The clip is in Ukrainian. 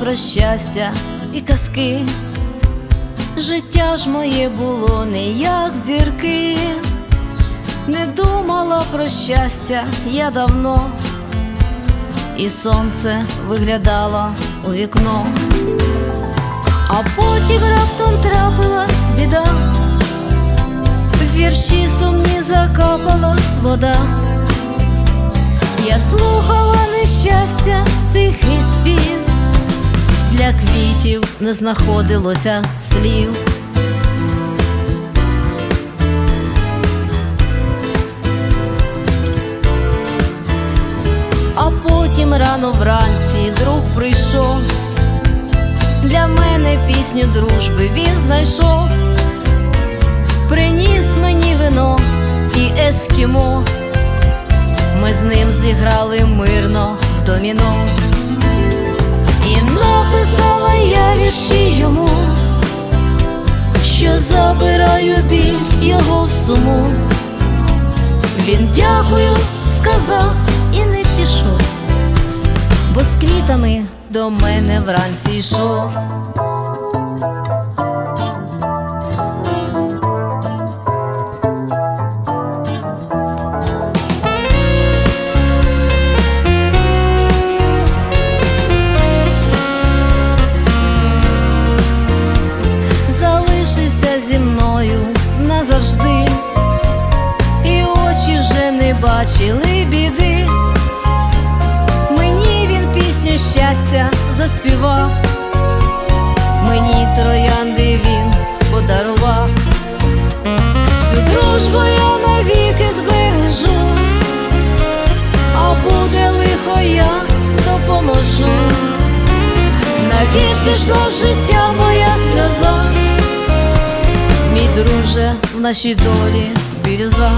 про щастя і казки. Життя ж моє було не як зірки, не думала про щастя я давно, і сонце виглядало у вікно, а потім раптом трапилась біда, в вірші сумні закапала вода. Я слухала нещастя, тихий спів, квітів не знаходилося слів. А потім рано вранці друг прийшов, для мене пісню дружби він знайшов, приніс мені вино і ескімо. Ми з ним зіграли мирно в доміно. Вірші йому, що забираю біль його в суму. Він дякую, сказав і не пішов, бо з квітами до мене вранці йшов. Бачили біди. Мені він пісню щастя заспівав, мені троянди він подарував, цю дружбу я навіки збережу, а буде лихо, я допоможу. Навіть пішла життя моя сльоза, мій друже в нашій долі бірюза.